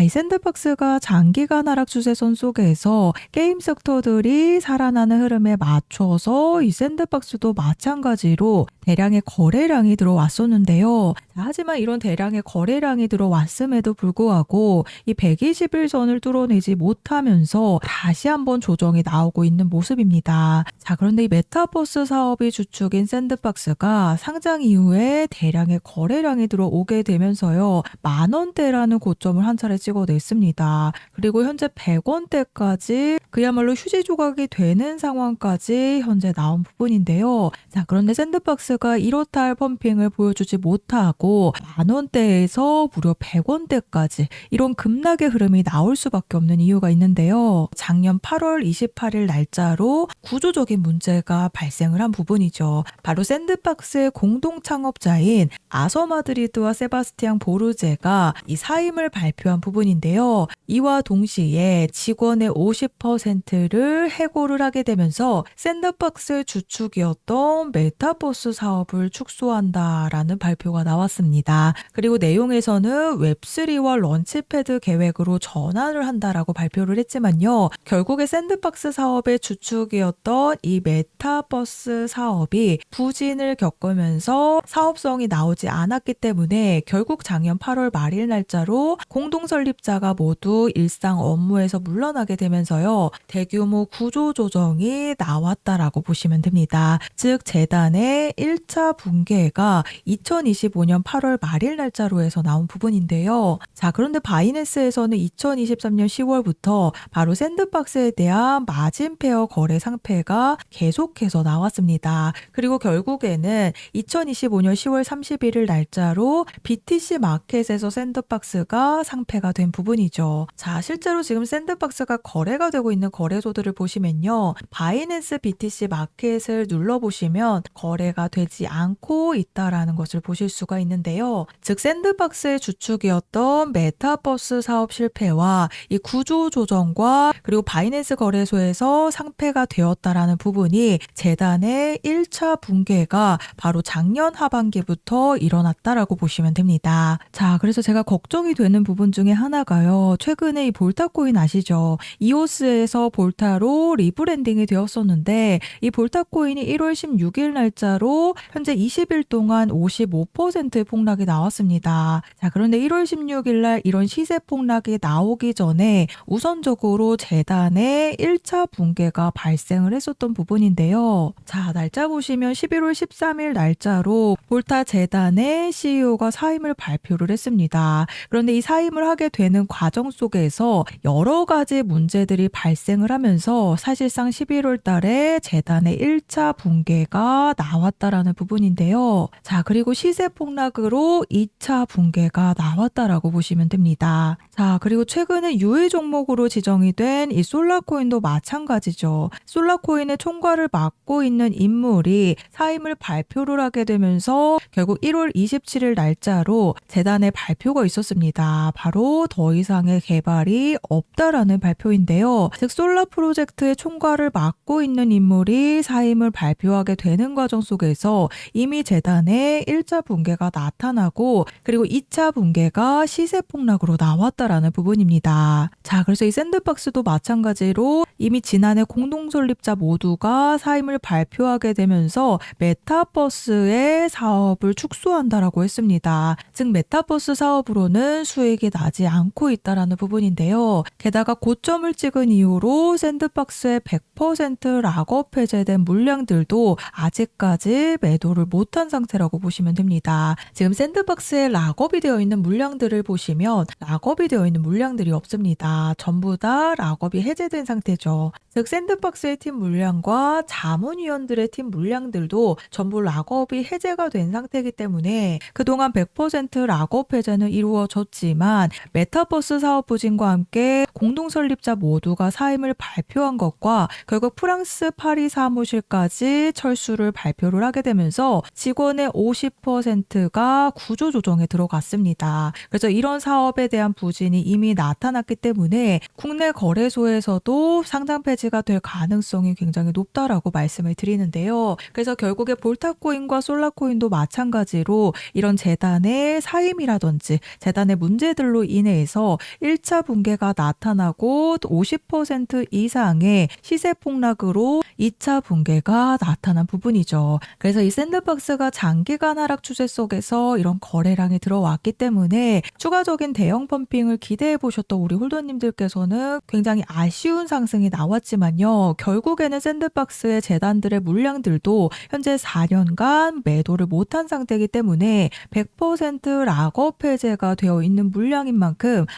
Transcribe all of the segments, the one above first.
자, 이 샌드박스가 장기간 하락 추세선 속에서 게임 섹터들이 살아나는 흐름에 맞춰서 이 샌드박스도 마찬가지로 대량의 거래량이 들어왔었는데요. 자, 하지만 이런 대량의 거래량이 들어왔음에도 불구하고 이 120일선을 뚫어내지 못하면서 다시 한번 조정이 나오고 있는 모습입니다. 자, 그런데 이 메타버스 사업이 주축인 샌드박스가 상장 이후에 대량의 거래량이 들어오게 되면서요. 만 원대라는 고점을 한 차례 찍 어냈습니다. 그리고 현재 100원대까지 그야말로 휴지 조각이 되는 상황까지 현재 나온 부분인데요. 자, 그런데 샌드박스가 이렇다 할 펌핑을 보여주지 못하고 만 원대에서 무려 100원대까지 이런 급락의 흐름이 나올 수밖에 없는 이유가 있는데요. 작년 8월 28일 날짜로 구조적인 문제가 발생을 한 부분이죠. 바로 샌드박스의 공동 창업자인 아서 마드리드와 세바스티앙 보르제가 이 사임을 발표한 부분 인데요. 이와 동시에 직원의 50%를 해고를 하게 되면서 샌드박스의 주축이었던 메타버스 사업을 축소한다라는 발표가 나왔습니다. 그리고 내용에서는 웹3와 런치패드 계획으로 전환을 한다라고 발표를 했지만요. 결국에 샌드박스 사업의 주축이었던 이 메타버스 사업이 부진을 겪으면서 사업성이 나오지 않았기 때문에 결국 작년 8월 말일 날짜로 공동 설 립자가 모두 일상 업무에서 물러나게 되면서요. 대규모 구조 조정이 나왔다라고 보시면 됩니다. 즉 재단의 1차 붕괴가 2025년 8월 말일 날짜로 해서 나온 부분인데요. 자, 그런데 바이낸스에서는 2023년 10월부터 바로 샌드박스에 대한 마진 페어 거래 상패가 계속해서 나왔습니다. 그리고 결국에는 2025년 10월 31일 날짜로 BTC 마켓에서 샌드박스가 상패가 된 부분이죠. 자, 실제로 지금 샌드박스가 거래가 되고 있는 거래소들을 보시면요. 바이낸스 BTC 마켓을 눌러보시면 거래가 되지 않고 있다라는 것을 보실 수가 있는데요. 즉, 샌드박스의 주축이었던 메타버스 사업 실패와 이 구조 조정과 그리고 바이낸스 거래소에서 상패가 되었다라는 부분이 재단의 1차 붕괴가 바로 작년 하반기부터 일어났다라고 보시면 됩니다. 자, 그래서 제가 걱정이 되는 부분 중에 하나가요. 최근에 이 볼타코인 아시죠? 이오스에서 볼타로 리브랜딩이 되었었는데 이 볼타코인이 1월 16일 날짜로 현재 20일 동안 55% 폭락이 나왔습니다. 자, 그런데 1월 16일 날 이런 시세 폭락이 나오기 전에 우선적으로 재단의 1차 붕괴가 발생을 했었던 부분인데요. 자, 날짜 보시면 11월 13일 날짜로 볼타 재단의 CEO가 사임을 발표를 했습니다. 그런데 이 사임을 하게 되는 과정 속에서 여러 가지 문제들이 발생을 하면서 사실상 11월 달에 재단의 1차 붕괴가 나왔다라는 부분인데요. 자, 그리고 시세 폭락으로 2차 붕괴가 나왔다라고 보시면 됩니다. 자, 그리고 최근에 유의 종목으로 지정이 된 이 솔라코인도 마찬가지죠. 솔라코인의 총괄을 맡고 있는 인물이 사임을 발표를 하게 되면서 결국 1월 27일 날짜로 재단의 발표가 있었습니다. 바로 더 이상의 개발이 없다라는 발표인데요. 즉 솔라 프로젝트의 총괄을 맡고 있는 인물이 사임을 발표하게 되는 과정 속에서 이미 재단의 1차 붕괴가 나타나고 그리고 2차 붕괴가 시세 폭락으로 나왔다라는 부분입니다. 자, 그래서 이 샌드박스도 마찬가지로 이미 지난해 공동 설립자 모두가 사임을 발표하게 되면서 메타버스의 사업을 축소한다라고 했습니다. 즉 메타버스 사업으로는 수익이 나지 않고 있다라는 부분인데요. 게다가 고점을 찍은 이후로 샌드박스의 100% 락업 해제된 물량들도 아직까지 매도를 못한 상태라고 보시면 됩니다. 지금 샌드박스에 락업이 되어 있는 물량들을 보시면 락업이 되어 있는 물량들이 없습니다. 전부 다 락업이 해제된 상태죠. 즉 샌드박스의 팀 물량과 자문위원들의 팀 물량들도 전부 락업이 해제가 된 상태이기 때문에 그동안 100% 락업 해제는 이루어졌지만 메타버스 사업 부진과 함께 공동 설립자 모두가 사임을 발표한 것과 결국 프랑스 파리 사무실까지 철수를 발표를 하게 되면서 직원의 50%가 구조 조정에 들어갔습니다. 그래서 이런 사업에 대한 부진이 이미 나타났기 때문에 국내 거래소에서도 상장 폐지가 될 가능성이 굉장히 높다라고 말씀을 드리는데요. 그래서 결국에 볼타코인과 솔라코인도 마찬가지로 이런 재단의 사임이라든지 재단의 문제들로 인해 이내에서 1차 붕괴가 나타나고 50% 이상의 시세 폭락으로 2차 붕괴가 나타난 부분이죠. 그래서 이 샌드박스가 장기간 하락 추세 속에서 이런 거래량이 들어왔기 때문에 추가적인 대형 펌핑을 기대해 보셨던 우리 홀더님들께서는 굉장히 아쉬운 상승이 나왔지만요. 결국에는 샌드박스의 재단들의 물량들도 현재 4년간 매도를 못한 상태이기 때문에 100% 락업 해제가 되어 있는 물량인 만큼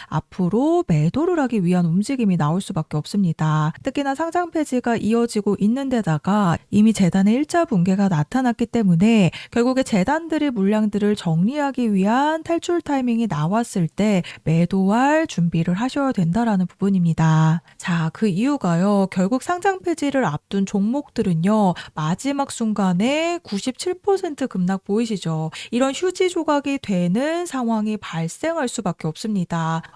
앞으로 매도를 하기 위한 움직임이 나올 수밖에 없습니다. 특히나 상장 폐지가 이어지고 있는 데다가 이미 재단의 1차 붕괴가 나타났기 때문에 결국에 재단들의 물량들을 정리하기 위한 탈출 타이밍이 나왔을 때 매도할 준비를 하셔야 된다라는 부분입니다. 자, 그 이유가요. 결국 상장 폐지를 앞둔 종목들은요. 마지막 순간에 97% 급락 보이시죠? 이런 휴지 조각이 되는 상황이 발생할 수밖에 없습니다.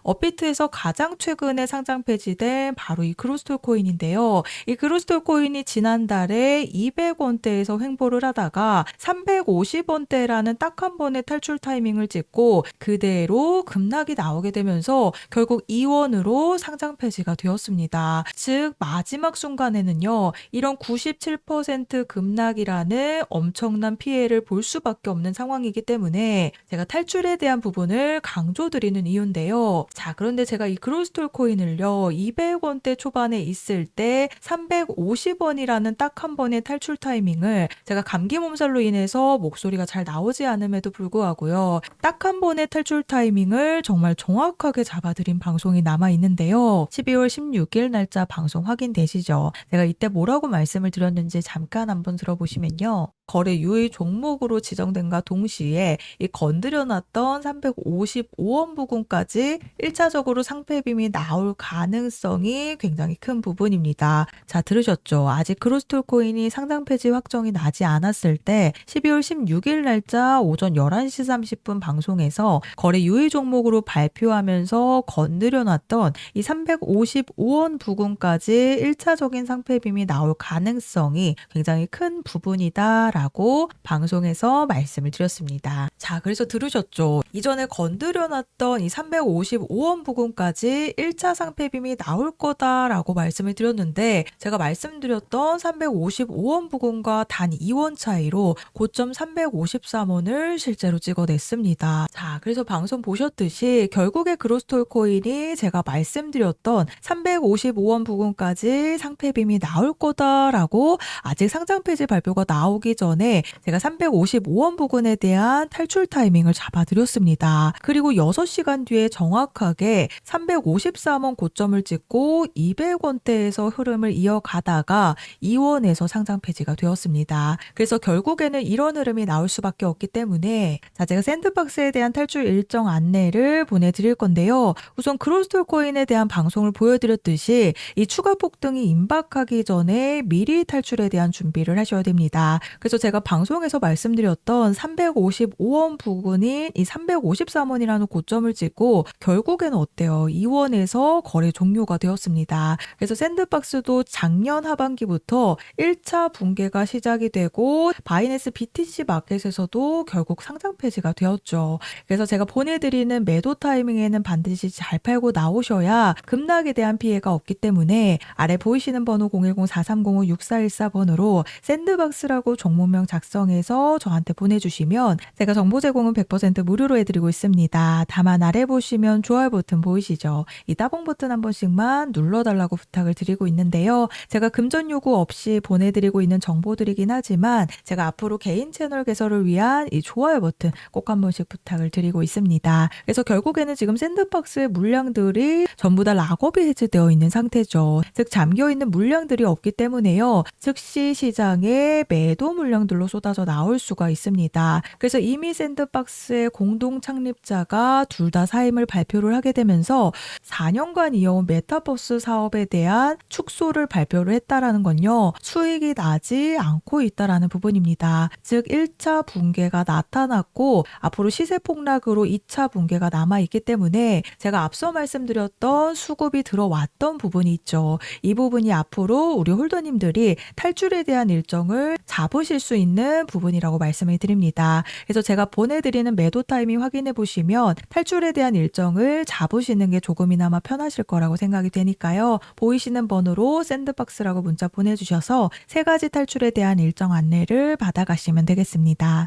업비트에서 가장 최근에 상장 폐지된 바로 이 크루스톨 코인인데요. 이 크루스톨 코인이 지난달에 200원대에서 횡보를 하다가 350원대라는 딱 한 번의 탈출 타이밍을 찍고 그대로 급락이 나오게 되면서 결국 2원으로 상장 폐지가 되었습니다. 즉 마지막 순간에는요. 이런 97% 급락이라는 엄청난 피해를 볼 수밖에 없는 상황이기 때문에 제가 탈출에 대한 부분을 강조드리는 이유인데 요. 자, 그런데 제가 이 크로스톨 코인을요. 200원대 초반에 있을 때 350원이라는 딱 한 번의 탈출 타이밍을 제가 감기 몸살로 인해서 목소리가 잘 나오지 않음에도 불구하고요. 딱 한 번의 탈출 타이밍을 정말 정확하게 잡아드린 방송이 남아 있는데요. 12월 16일 날짜 방송 확인되시죠? 제가 이때 뭐라고 말씀을 드렸는지 잠깐 한번 들어보시면요. 거래 유의 종목으로 지정된과 동시에 이 건드려 놨던 355원 부근까지 1차적으로 상패빔이 나올 가능성이 굉장히 큰 부분입니다. 자, 들으셨죠? 아직 크로스톨 코인이 상장 폐지 확정이 나지 않았을 때 12월 16일 날짜 오전 11시 30분 방송에서 거래 유의 종목으로 발표하면서 건드려 놨던 이 355원 부근까지 1차적인 상패빔이 나올 가능성이 굉장히 큰 부분이다. 라고 방송에서 말씀을 드렸습니다. 자, 그래서 들으셨죠? 이전에 건드려놨던 이 355원 부근까지 1차 상패빔이 나올 거다라고 말씀을 드렸는데 제가 말씀드렸던 355원 부근과 단 2원 차이로 고점 353원을 실제로 찍어냈습니다. 자, 그래서 방송 보셨듯이 결국에 그로스톨 코인이 제가 말씀드렸던 355원 부근까지 상패빔이 나올 거다라고 아직 상장 폐지 발표가 나오기 전에 제가 355원 부근에 대한 탈출 타이밍을 잡아드렸습니다. 그리고 6시간 뒤에 정확하게 353원 고점을 찍고 200원대에서 흐름을 이어가다가 2원에서 상장 폐지가 되었습니다. 그래서 결국에는 이런 흐름이 나올 수밖에 없기 때문에 자 제가 샌드박스에 대한 탈출 일정 안내를 보내드릴 건데요. 우선 크로스톨 코인에 대한 방송을 보여드렸듯이 이 추가 폭등이 임박하기 전에 미리 탈출에 대한 준비를 하셔야 됩니다. 그래서 제가 방송에서 말씀드렸던 355원 부근인 이 353원이라는 고점을 찍고 결국에는 어때요? 2원에서 거래 종료가 되었습니다. 그래서 샌드박스도 작년 하반기부터 1차 붕괴가 시작이 되고 바이낸스 BTC 마켓에서도 결국 상장 폐지가 되었죠. 그래서 제가 보내드리는 매도 타이밍에는 반드시 잘 팔고 나오셔야 급락에 대한 피해가 없기 때문에 아래 보이시는 번호 010-4305-6414번으로 샌드박스라고 종목 명 작성해서 저한테 보내주시면 제가 정보 제공은 100% 무료로 해드리고 있습니다. 다만 아래 보시면 좋아요 버튼 보이시죠? 이 따봉 버튼 한 번씩만 눌러달라고 부탁을 드리고 있는데요. 제가 금전 요구 없이 보내드리고 있는 정보들이긴 하지만 제가 앞으로 개인 채널 개설을 위한 이 좋아요 버튼 꼭 한 번씩 부탁을 드리고 있습니다. 그래서 결국에는 지금 샌드박스의 물량들이 전부 다 락업이 해제되어 있는 상태죠. 즉 잠겨 있는 물량들이 없기 때문에요. 즉시 시장에 매도 물량 들로 쏟아져 나올 수가 있습니다. 그래서 이미 샌드박스의 공동 창립자가 둘 다 사임을 발표를 하게 되면서 4년간 이어온 메타버스 사업에 대한 축소를 발표를 했다라는 건요. 수익이 나지 않고 있다라는 부분입니다. 즉 1차 붕괴가 나타났고 앞으로 시세 폭락으로 2차 붕괴가 남아 있기 때문에 제가 앞서 말씀드렸던 수급이 들어왔던 부분이 있죠. 이 부분이 앞으로 우리 홀더님들이 탈출에 대한 일정을 잡으실 수 있는 부분이라고 말씀을 드립니다. 그래서 제가 보내드리는 매도 타이밍 확인해 보시면 탈출에 대한 일정을 잡으시는 게 조금이나마 편하실 거라고 생각이 되니까요. 보이시는 번호로 샌드박스라고 문자 보내주셔서 세 가지 탈출에 대한 일정 안내를 받아가시면 되겠습니다.